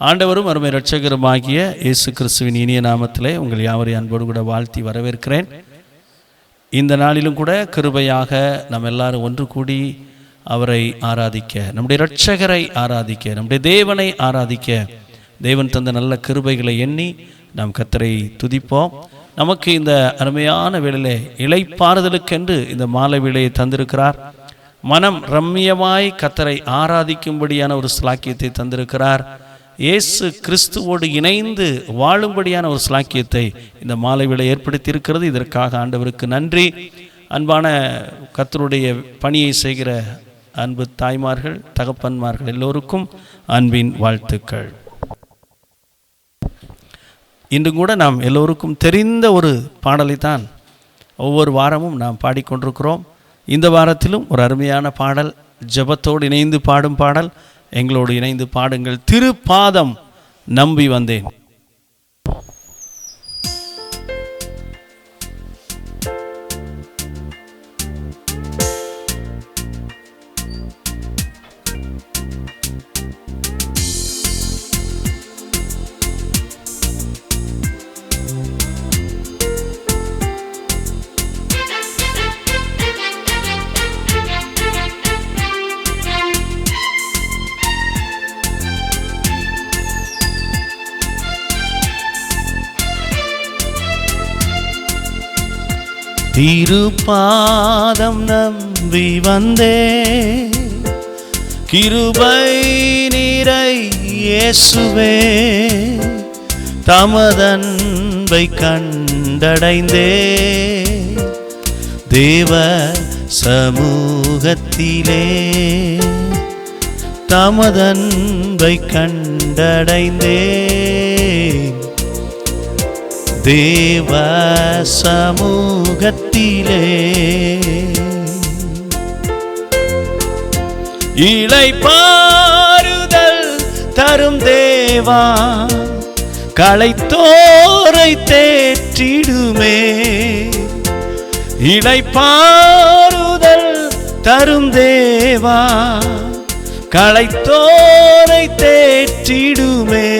ஆண்டவரும் அருமை இரட்சகருமாகிய இயேசு கிறிஸ்துவின் இனிய நாமத்திலே உங்கள் யாவரையும் அன்போடு கூட வாழ்த்தி வரவேற்கிறேன். இந்த நாளிலும் கூட கிருபையாக நம்ம எல்லாரும் ஒன்று கூடி அவரை ஆராதிக்க நம்முடைய இரட்சகரை ஆராதிக்க நம்முடைய தேவனை ஆராதிக்க தேவன் தந்த நல்ல கிருபைகளை எண்ணி நாம் கத்தரை துதிப்போம். நமக்கு இந்த அருமையான வேளையிலே இளைப்பாறுதலுக்கென்று இந்த மாலை வேலையை தந்திருக்கிறார். மனம் ரம்மியமாய் கத்தரை ஆராதிக்கும்படியான ஒரு ஸ்லாக்கியத்தை தந்திருக்கிறார். இயேசு கிறிஸ்துவோடு இணைந்து வாழும்படியான ஒரு ஸ்லாக்கியத்தை இந்த மாலை வேளை ஏற்படுத்தி இருக்கிறது இதற்காக ஆண்டவருக்கு நன்றி. அன்பான கத்தருடைய பணியை செய்கிற அன்பு தாய்மார்கள் தகப்பன்மார்கள் எல்லோருக்கும் அன்பின் வாழ்த்துக்கள். இன்று கூட நாம் எல்லோருக்கும் தெரிந்த ஒரு பாடலை தான் ஒவ்வொரு வாரமும் நாம் பாடிக்கொண்டிருக்கிறோம். இந்த வாரத்திலும் ஒரு அருமையான பாடல் ஜெபத்தோடு இணைந்து பாடும் பாடல் எங்களோடு இணைந்து பாடுங்கள். திருப்பாதம் நம்பி வந்தேன். திருப்பாதம் நம்பி வந்தே. கிருபை நீரை இயேசுவே தமதன்பை கண்டடைந்தே. தேவ சமூகத்திலே தமதன்பை கண்டடைந்தே. தேவ சமூகத்திலே இலை பாருதல் தரும் தேவா களைத்தோரை தேற்றிடுமே. இலை பாருதல் தரும் தேவா களைத்தோரை தேற்றிடுமே.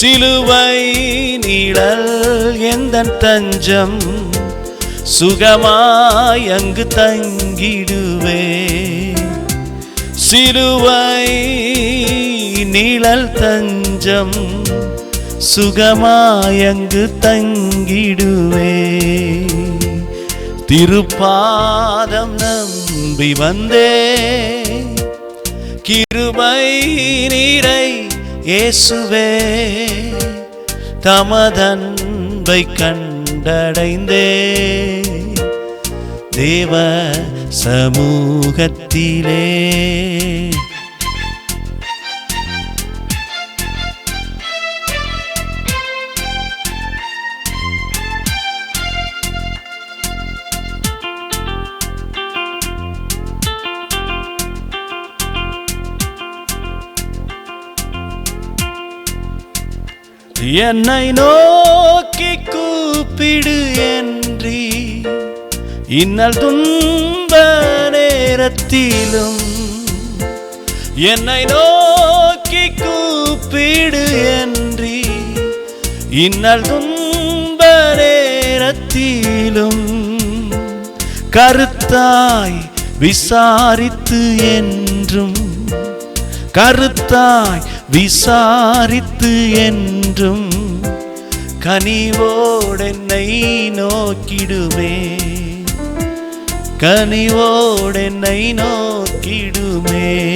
சிலுவை நீழல் எந்த தஞ்சம்? சுகமாய் அங்கு தங்கிடுவே. சிலுவை நீழல் தஞ்சம்? சுகமாய் அங்கு தங்கிடுவே. திருப்பாதம் நம்பி வந்தே. கிருபை நீரை இயேசுவே தமதன்பை கண்டடைந்தே. தேவ சமூகத்திலே என்னை நோக்கி கூப்பிடு என்றி இன்னல் துன்ப நேரத்திலும் என்னை நோக்கி கூப்பிடு என்றி இன்னல் துன்ப நேரத்திலும் கருத்தாய் விசாரித்து என்றும் கருத்தாய் விசாரித்து என்றும் கனிவோடென்னை நோக்கிடுமே. கனிவோடென்னை நோக்கிடுமே.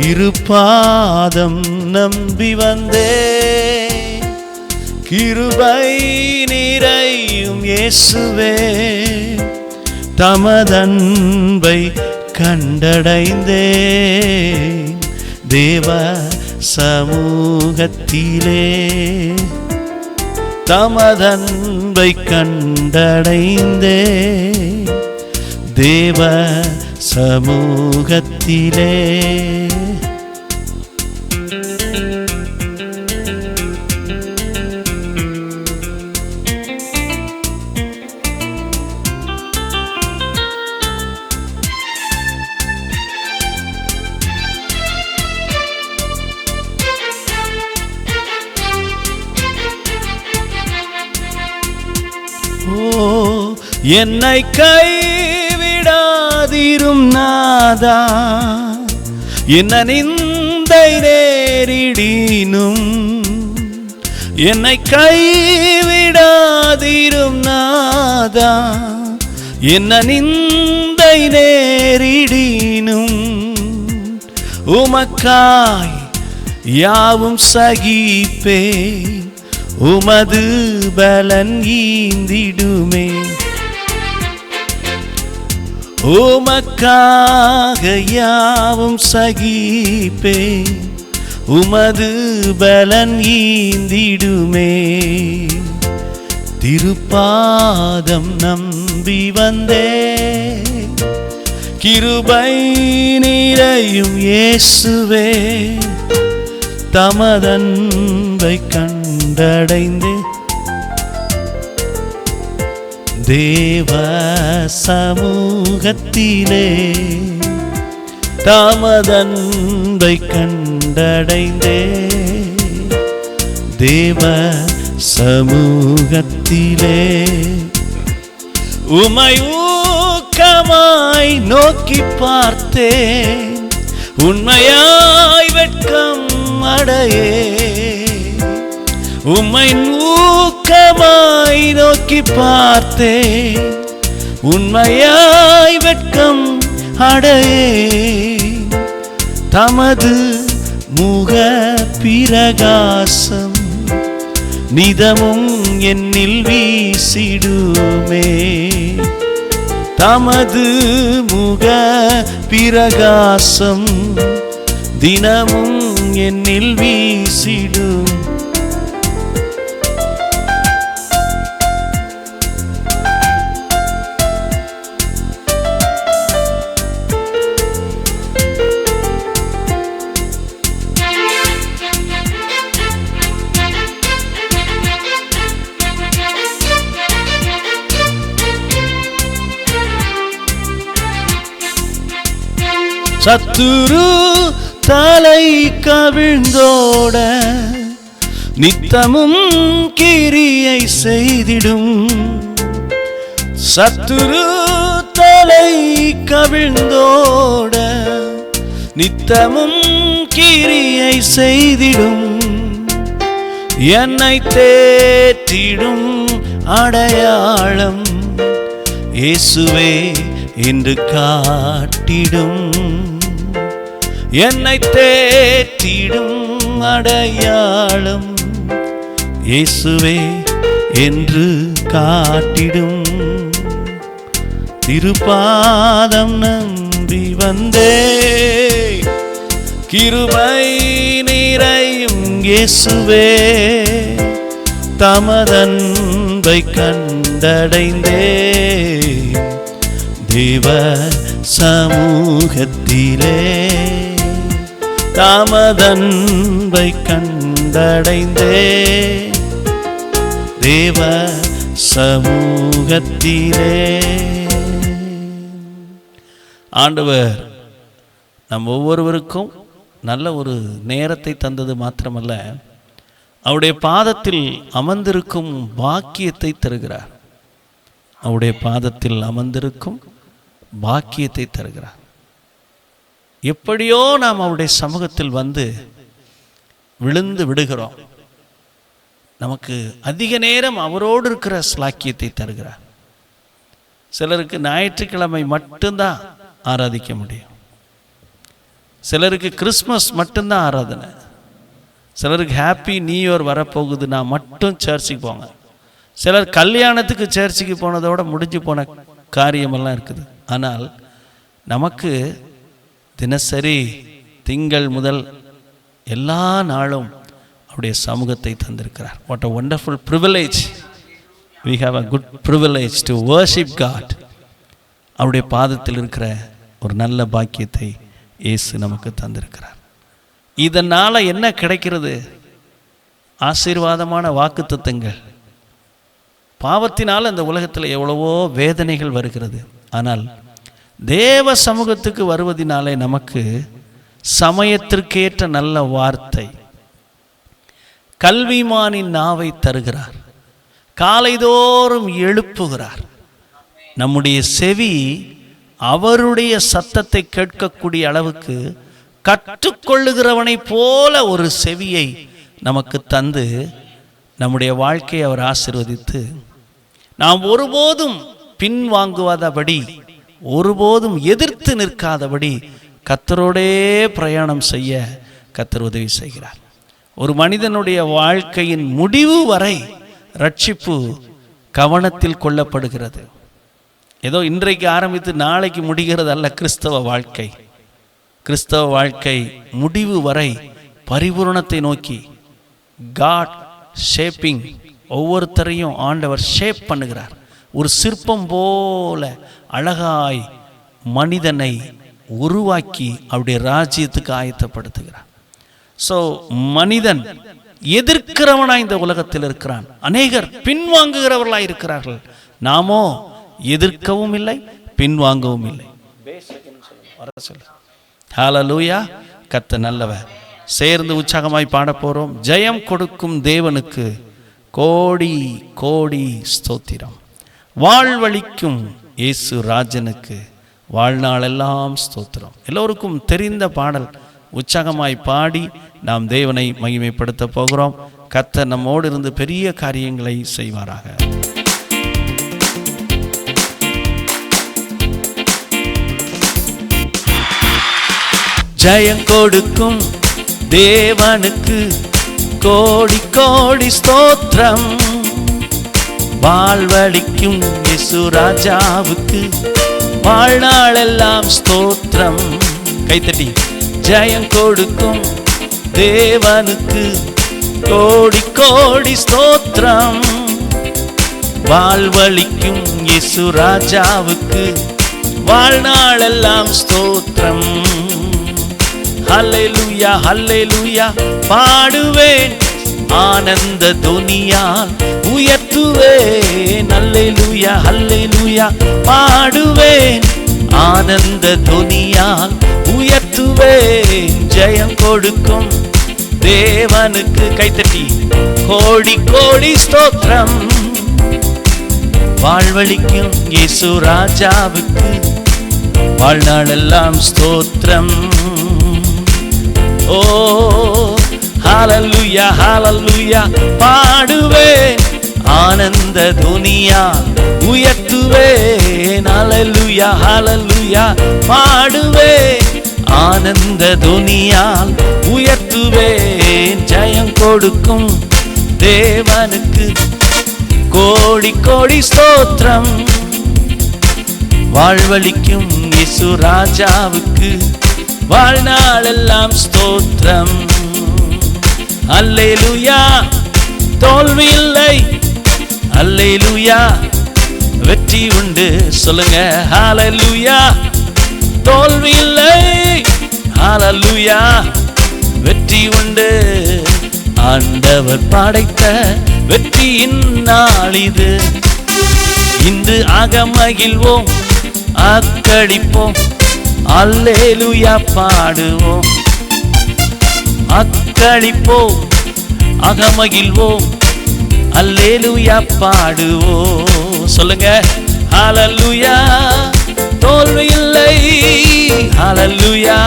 திருப்பாதம் நம்பி வந்தே. கிருபை நிறையும் இயேசுவே. தமதன்பை கண்டடைந்தே. தேவ சமூகத்திலே தமதன்பை கண்டடைந்தே. தேவ சமூகத்திலே என்னை கைவிடாதிரும் நாதா. என்ன நிந்தை நேரிடினும். என்னை கைவிடாதிரும் நாதா. என்ன நிந்தை நேரிடினும். உமக்காய் யாவும் சகிப்பே உமது பலன் ஈந்திடுமே. உமக்காக யாவும் சகிப்பே. உமது பலன் ஈந்திடுமே. திருப்பாதம் நம்பி வந்தே. கிருபை நிறையும் இயேசுவே. தமதன்பை கண்டடைந்தே. தேவ சமூகத்திலே தாமதன்பை கண்டடைந்தே தேவ சமூகத்திலே உமை ஊக்கமாய் நோக்கி பார்த்தேன். உண்மையாய் வெட்கம் அடையே உம்மை நூ ஊக்கமாய் நோக்கி பார்த்தேன். உண்மையாய் வெட்கம் அடையே தமது முக பிரகாசம் நிதமும் என்னில் வீசிடுமே. தமது முக பிரகாசம் தினமும் என்னில் வீசிடும். சத்துரு தலை கவிழ்ந்தோட நித்தமும் கிரியை செய்திடும். சத்துரு தலை கவிழ்ந்தோட நித்தமும் கிரியை செய்திடும். என்னை தேற்றிடும் அடையாளம் இயேசுவே என்று காட்டிடும். என்னை தேற்றிடும் அடையாளம் இயேசுவே என்று காட்டிடும். திருப்பாதம் நம்பி வந்தே. கிருபை நிறையும் இயேசுவே. தமதன்பை கண்டடைந்தே. தேவ சமூகத்திலே. தாமதன்பை கண்டடைந்தே. தேவ சமூகத்திலே. ஆண்டவர் நம் ஒவ்வொருவருக்கும் நல்ல ஒரு நேரத்தை தந்தது மாத்திரமல்ல அவருடைய பாதத்தில் அமர்ந்திருக்கும் பாக்கியத்தை தருகிறார். அவருடைய பாதத்தில் அமர்ந்திருக்கும் பாக்கியத்தை தருகிறார். எப்படியோ நாம் அவருடைய சமூகத்தில் வந்து விழுந்து விடுகிறோம். நமக்கு அதிக நேரம் அவரோடு இருக்கிற ஸ்லாக்கியத்தை தருகிறார். சிலருக்கு ஞாயிற்றுக்கிழமை மட்டும்தான் ஆராதிக்க முடியும். சிலருக்கு கிறிஸ்மஸ் மட்டும்தான் ஆராதனை. சிலருக்கு ஹாப்பி நியூ இயர் வரப்போகுது நான் மட்டும் சர்ச்சுக்கு போங்க. சிலர் கல்யாணத்துக்கு சர்ச்சுக்கு போனதோட முடிஞ்சு போன காரியமெல்லாம் இருக்குது. ஆனால் நமக்கு தினசரி திங்கள் முதல் எல்லா நாளும் அவருடைய சமூகத்தை தந்திருக்கிறார். What a wonderful privilege we have a good privilege to worship God அவருடைய பாதத்தில் இருக்கிற ஒரு நல்ல பாக்கியத்தை இயேசு நமக்கு தந்திருக்கிறார். இதனால் என்ன கிடைக்கிறது? ஆசீர்வாதமான வாக்குத்தத்தங்கள். பாவத்தினால் இந்த உலகத்தில் எவ்வளவோ வேதனைகள் வருகிறது. ஆனால் தேவ சமூகத்துக்கு வருவதினாலே நமக்கு சமயத்திற்கேற்ற நல்ல வார்த்தை. கல்விமானின் நாவை தருகிறார். காலைதோறும் எழுப்புகிறார். நம்முடைய செவி அவருடைய சத்தத்தை கேட்கக்கூடிய அளவுக்கு கற்றுக்கொள்ளுகிறவனைப் போல ஒரு செவியை நமக்கு தந்து நம்முடைய வாழ்க்கையை அவர் ஆசிர்வதித்து நாம் ஒருபோதும் பின்வாங்குவதபடி ஒருபோதும் எதிர்த்து நிற்காதபடி கத்தரோடே பிரயாணம் செய்ய கத்தர் உதவி செய்கிறார். ஒரு மனிதனுடைய வாழ்க்கையின் முடிவு வரை ரட்சிப்பு கவனத்தில் கொள்ளப்படுகிறது. ஏதோ இன்றைக்கு ஆரம்பித்து நாளைக்கு முடிகிறது அல்ல கிறிஸ்தவ வாழ்க்கை. கிறிஸ்தவ வாழ்க்கை முடிவு வரை பரிபூரணத்தை நோக்கி காட் ஷேப்பிங் ஒவ்வொருத்தரையும் ஆண்டவர் ஷேப் பண்ணுகிறார். ஒரு சிற்பம் போல அழகாய் மனிதனை உருவாக்கி அவருடைய ராஜ்யத்துக்கு ஆயத்தப்படுத்துகிறார். ஸோ மனிதன் எதிர்க்கிறவனாய் இந்த உலகத்தில் இருக்கிறான். அநேகர் பின்வாங்குகிறவர்களாய் இருக்கிறார்கள். நாமோ எதிர்க்கவும் இல்லை பின்வாங்கவும் இல்லை. ஹாலலூயா கத்த நல்லவர். சேர்ந்து உற்சாகமாய் பாட போகிறோம் ஜெயம் கொடுக்கும் தேவனுக்கு கோடி கோடி ஸ்தோத்திரம். வாழ்வழிக்கும் இயேசு ராஜனுக்கு வாழ்நாளெல்லாம் ஸ்தோத்திரம். எல்லோருக்கும் தெரிந்த பாடல். உற்சாகமாய் பாடி நாம் தேவனை மகிமைப்படுத்த போகிறோம். கத்த நம்மோடு இருந்து பெரிய காரியங்களை செய்வாராக. ஜெயம் கொடுக்கும் தேவனுக்கு கோடி கோடி ஸ்தோத்திரம். வாழ்வழிக்கும் இயேசு ராஜாவுக்கு வாழ்நாளெல்லாம் ஸ்தோத்திரம். கைத்தட்டி ஜெயம் கொடுக்கும் தேவனுக்கு கோடி கோடி ஸ்தோத்திரம். வாழ்வழிக்கும் இசு ராஜாவுக்கு வாழ்நாளெல்லாம் ஸ்தோத்திரம். ஹல்லேலூயா ஹல்லேலூயா பாடுவேன் ஆனந்த துனியால் உயர்த்துவேன். ஹல்லேலூயா ஹல்லேலூயா பாடுவேன். ஆனந்த துனியால் உயர்த்துவேன். ஜெயம் கொடுக்கும் தேவனுக்கு கைத்தட்டி கோடி கோடி ஸ்தோத்திரம். வாழ்வழிக்கும் இயேசு ராஜாவுக்கு வாழ்நாளெல்லாம் ஸ்தோத்திரம். ஓ ஹாலல்லுயா ஹாலல்லுயா பாடுவேன். ஆனந்த துனியா உயர்த்துவேன். அலலுயா அலலுயா பாடுவே ஆனந்த துனியால் உயர்த்துவேன். ஜெயம் கொடுக்கும் தேவனுக்கு கோடி கோடி ஸ்தோத்திரம். வாழ்வழிக்கும் இசு ராஜாவுக்கு வாழ்நாளெல்லாம் ஸ்தோத்திரம். அல்லேலுயா தோல்வி இல்லை அல்லேலூயா. வெற்றி உண்டு சொல்லுங்க ஹalleluya. தோல்வி இல்லை ஹalleluya. வெற்றி உண்டு ஆண்டவர் படைத்த வெற்றியின் நாள் இது. இன்று அகமகிழ்வோம் அக்கடிப்போம் அல்லேலுயா பாடுவோம். அக்களிப்போம் அகமகிழ்வோம் அல்லேலுயா பாடுவோ சொல்லுங்க. ஹalleluya. தோல்வி இல்லை. ஹalleluya.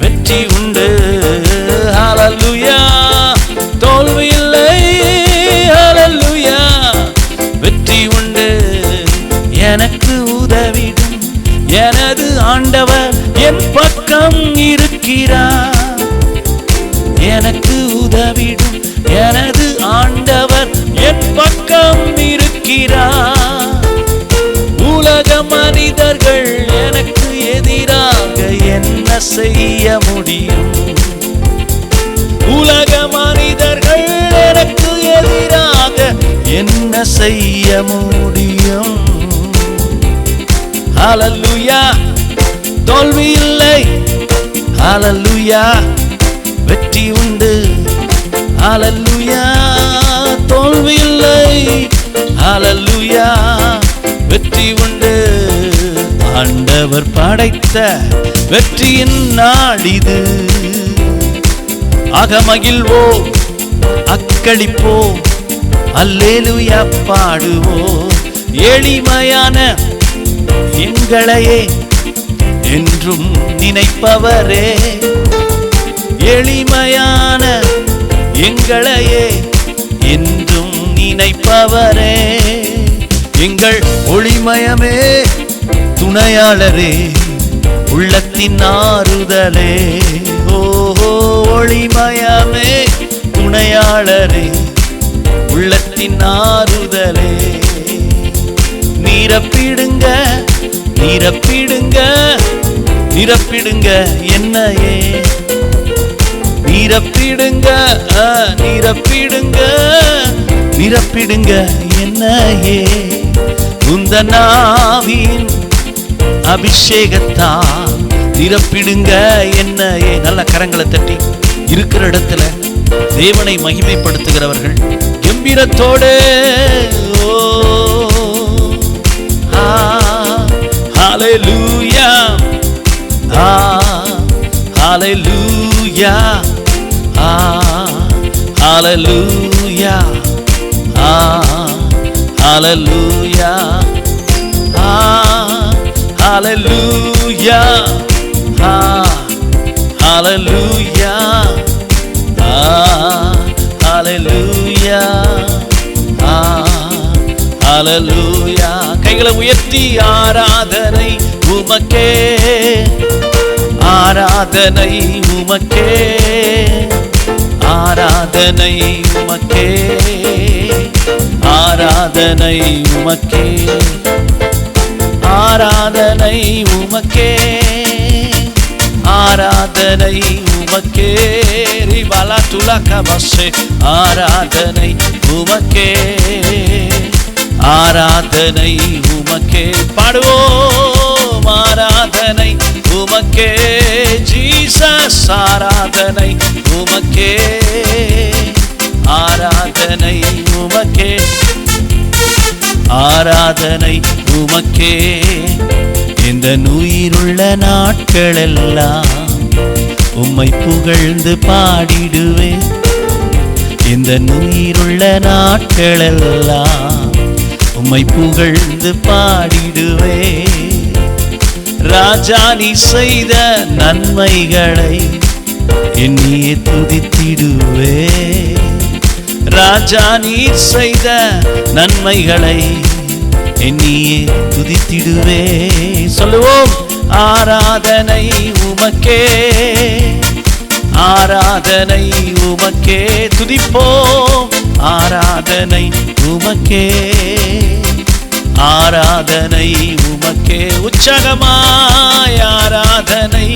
வெற்றி உண்டு. ஹalleluya. தோல்வி இல்லை. ஹalleluya. வெற்றி உண்டு. எனக்கு உதவிடும். எனது ஆண்டவர் என் பக்கம் இருக்கிறார். உலக மனிதர்கள் எனக்கு எதிராக என்ன செய்ய முடியும்? உலக மனிதர்கள் எனக்கு எதிராக என்ன செய்ய முடியும்? அலல்லுயா தோல்வி இல்லை. அலல்லுயா வெற்றி உண்டு. அலல்லுயா தோல்வி இல்லை. அலல்லுயா வெற்றி உண்டு. ஆண்டவர் படைத்த வெற்றியின் நாடிது அகமகிழ்வோ அக்களிப்போ அல்லேலுயா பாடுவோ எளிமையான எங்களையே என்றும் நினைப்பவரே. எளிமையான எங்களையே என்றும் நினைப்பவரே. எங்கள் ஒளிமயமே துணையாளரே உள்ளத்தின் ஆறுதலே. ஓஹோ ஒளிமயமே துணையாளரே உள்ளத்தின் ஆறுதலே. நிரப்பிடுங்க நிரப்பிடுங்க நிரப்பிடுங்க என்னையே. நிரப்பிடுங்க ஆ, நிரப்பிடுங்க நிரப்பிடுங்க என்னையே. உந்த நாவின் அபிஷேகத்தா நிரப்பிடுங்க என்னையே. நல்ல கரங்களை தட்டி இருக்கிற இடத்துல தேவனை மகிமைப்படுத்துகிறவர்கள் கம்பீரத்தோடு ஓ ஆ, ஹalleluya ஆ ஹalleluya ஆ ஹalleluya ஆ ஹalleluya ஆ ஹalleluya ஆ ஹalleluya ஹalleluya கைகளை உயர்த்தி ஆராதனை உமக்கே ஆராதனை உமக்கே ஆராதனை உமக்கே. ஆராதனை உமக்கே. ஆராதனை உமக்கே. ஆராதனை உமக்கே. ரிபாலா துலக பஸ்ஸே ஆராதனை உமக்கே. ஆராதனை உமக்கே. பாடுவோம். ஆராதனை உமக்கே ஜீசஸ் ஆராதனை உமக்கே ஆராதனை உமக்கே ஆராதனை உமக்கே. இந்த நுயிருள்ள நாட்களெல்லாம் உம்மை புகழ்ந்து பாடிடுவேன். இந்த நுயிருள்ள நாட்களெல்லாம் உம்மை புகழ்ந்து பாடிடுவேன். ராஜா நீ செய்த நன்மைகளை என்னையே துதித்திடுவே. ராஜா நீ செய்த நன்மைகளை என்னையே துதித்திடுவே. சொல்லுவோம் ஆராதனை உமக்கே. ஆராதனை உமக்கே. துதிப்போம் ஆராதனை உமக்கே. ஆராதனை உமக்கே உற்சாகமாய் ஆராதனை.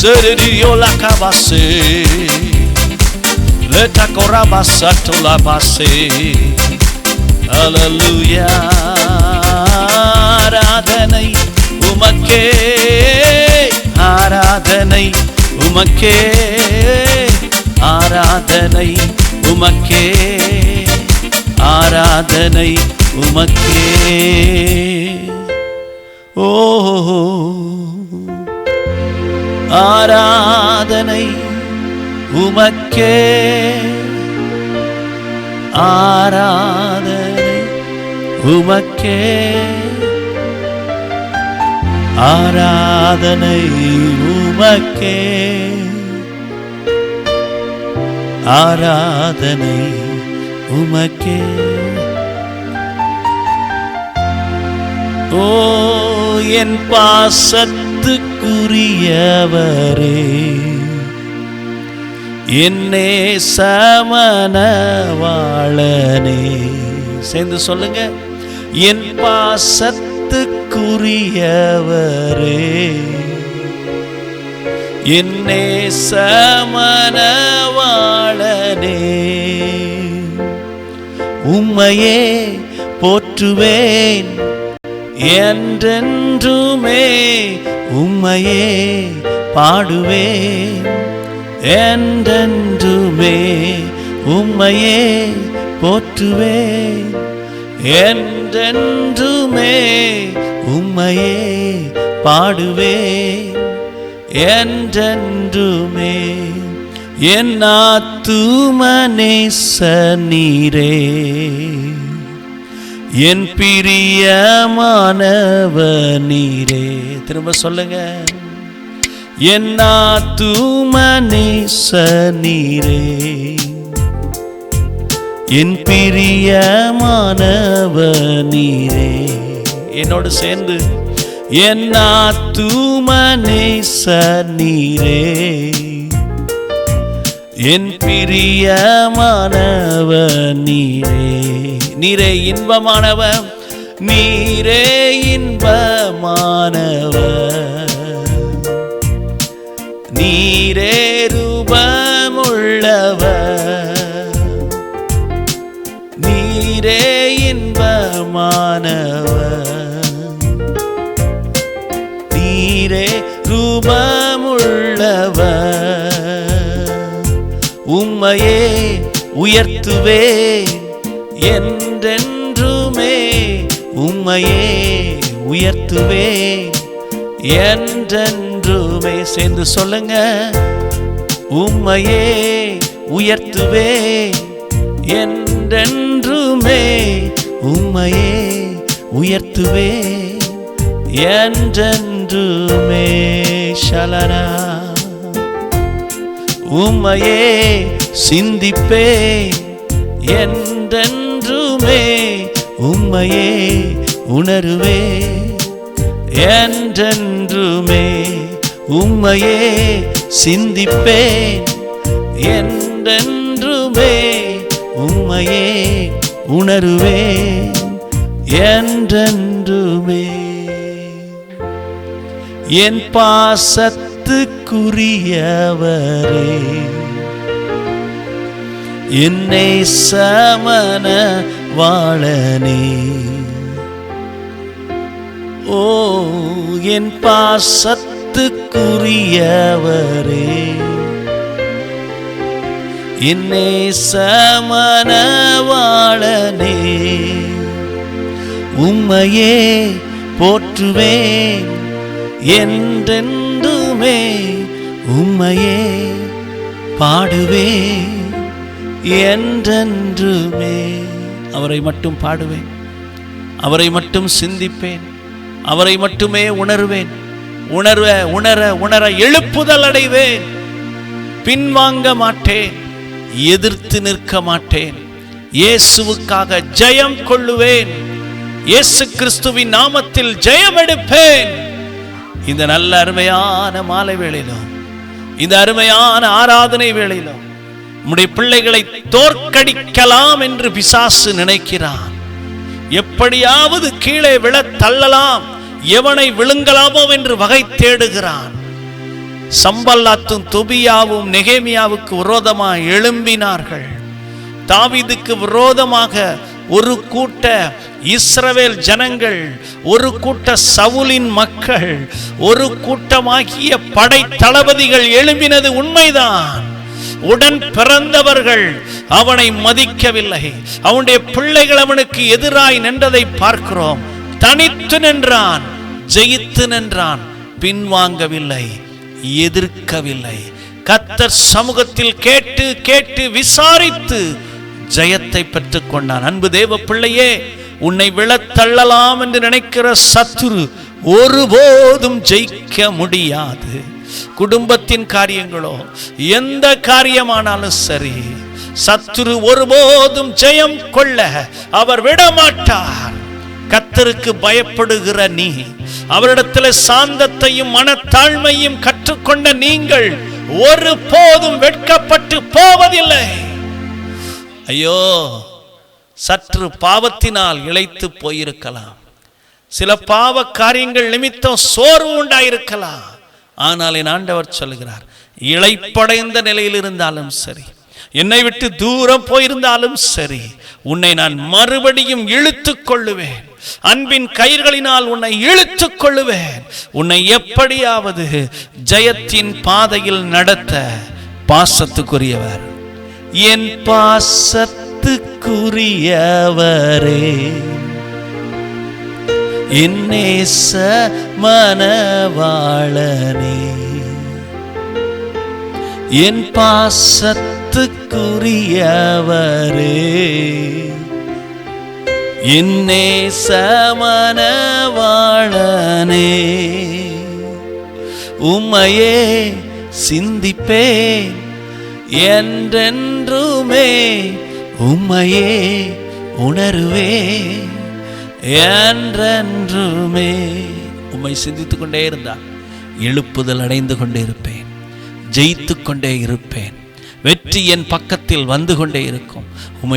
செரியோலகபாசே லெட்டகொரபாசட்டுலபாசே அலலுயா ஆராதனை உமக்கே ஆராதனை உமக்கே ஆராதனை உமக்கே. ஆராதனை உமக்கே. ஓ ஆராதனை உமக்கே. ஆராதனை உமக்கே. ஆராதனை உமக்கே. ஆராதனை உமக்கே. ஓ என் பாசத்துக்குரியவரே. என்னே சமணவாளனே சேர்ந்து சொல்லுங்க. என் பாசத்துக்குரியவரே. என்னே சமணவாளனே உம்மையே போற்றுவேன். என்றென்றுமே உம்மையே பாடுவேன். என்றென்றுமே உம்மையே போற்றுவேன். என்றென்றுமே உம்மையே பாடுவேன். என்றென்றுமே என் ஆத்துமனேச என் பிரியமானவ நீரே திரும்ப சொல்லுங்க. என் ஆத்துமனேச என் பிரியமானவ நீரே என்னோடு சேர்ந்து என் ஆத்துமனேச நீரே என் பிரியமானவ நீரே நீரே இன்பமானவ நீரே இன்பமானவ நீரே ரூபமுள்ளவ நீரே இன்பமானவ நீரே ரூபமுள்ளவ உம்மையே உயர்த்துவே என்றென்றுமே உம்மையே உயர்த்துவே என்றென்றுமே. சேர்ந்து சொல்லுங்க. உம்மையே உயர்த்துவே என்றென்றுமே. உம்மையே உயர்த்துவே என்றென்றுமே. ஷலரா. உம்மையே சிந்திப்பே என்றென்றுமே உம்மையே உணருவே என்றென்றுமே உம்மையே சிந்திப்பேன் என்றென்றுமே உம்மையே உணருவேன் என்றென்றுமே. என் பாசத்துக்குரியவரே. என்னை சமன வாழனே. ஓ என் பாசத்துக்குரியவரே. என்னை சமன வாழனே. உம்மையே போற்றுவேன் என்றென்றுமே. உம்மையே பாடுவேன். என்றென்றுமே அவரை மட்டும் பாடுவேன். அவரை மட்டும் சிந்திப்பேன். அவரை மட்டுமே உணர்வேன். உணர்வ உணர உணர எழுப்புதல் அடைவேன். பின்வாங்க மாட்டேன். எதிர்த்து நிற்க மாட்டேன். இயேசுவுக்காக ஜெயம் கொள்ளுவேன். இயேசு கிறிஸ்துவின் நாமத்தில் ஜெயம் எடுப்பேன். இந்த நல்ல அருமையான மாலை வேளையிலும் இந்த அருமையான ஆராதனை வேளையிலும் உம்முடைய பிள்ளைகளை தோற்கடிக்கலாம் என்று பிசாசு நினைக்கிறான். எப்படியாவது கீழே விழத் தள்ளலாம் எவனை விழுங்கலாமோ என்று வகை தேடுகிறான். சம்பல்லாத்தும் தொபியாவும் நெகேமியாவுக்கு விரோதமாக எழும்பினார்கள். தாவிதுக்கு விரோதமாக ஒரு கூட்ட இஸ்ரவேல் ஜனங்கள் ஒரு கூட்ட சவுலின் மக்கள் ஒரு கூட்டமாகிய படை தளபதிகள் எழும்பினது உண்மைதான். உடன் பிறந்தவர்கள் அவனை மதிக்கவில்லை. அவனுடைய பிள்ளைகள் அவனுக்கு எதிராய் நின்றதை பார்க்கிறோம். தனித்து நின்றான் ஜெயித்து நின்றான் பின்வாங்கவில்லை எதிர்க்கவில்லை. கத்தர் சமூகத்தில் கேட்டு கேட்டு விசாரித்து ஜெயத்தை பெற்றுக் கொண்டான். அன்பு தேவ பிள்ளையே உன்னை விழத்தள்ளலாம் என்று நினைக்கிற சத்துரு ஒருபோதும் ஜெயிக்க முடியாது. குடும்பத்தின் காரியங்களோ எந்த காரியமானாலும் சரி சத்துரு ஒருபோதும் ஜெயம் கொள்ள அவர் விடமாட்டார். கத்தருக்கு பயப்படுகிற நீ அவரிடத்தில் சாந்தத்தையும் மனத்தாழ்மையும் கற்றுக்கொண்ட நீங்கள் ஒரு போதும் வெட்கப்பட்டு போவதில்லை. ஐயோ சற்று பாவத்தினால் இழைத்து போயிருக்கலாம். சில பாவ காரியங்கள் நிமித்தம் சோர்வு உண்டாயிருக்கலாம். ஆனால் என் ஆண்டவர் சொல்லுகிறார் இழைப்படைந்த நிலையில் இருந்தாலும் சரி என்னை விட்டு தூரம் போயிருந்தாலும் சரி உன்னை நான் மறுபடியும் இழுத்து கொள்ளுவேன். அன்பின் கயிர்களினால் உன்னை இழுத்து கொள்ளுவேன். உன்னை எப்படியாவது ஜெயத்தின் பாதையில் நடத்த பாசத்துக்குரியவர். என் பாசத்துக்குரியவரே. இன்னேச மனவாளனே. என் பாசத்துக்குரியவரே. என்னே சமனவாளனே உம்மையே சிந்திப்பேன் என்றென்றுமே உம்மையே உணர்வேன். என்றென்றுமே உம்மை சிந்தித்துக் கொண்டே இருந்தால் எழுப்புதல் அடைந்து கொண்டே இருப்பேன் ஜெயித்து கொண்டே இருப்பேன் வெற்றி என் பக்கத்தில் வந்து கொண்டே இருக்கும். உம்மை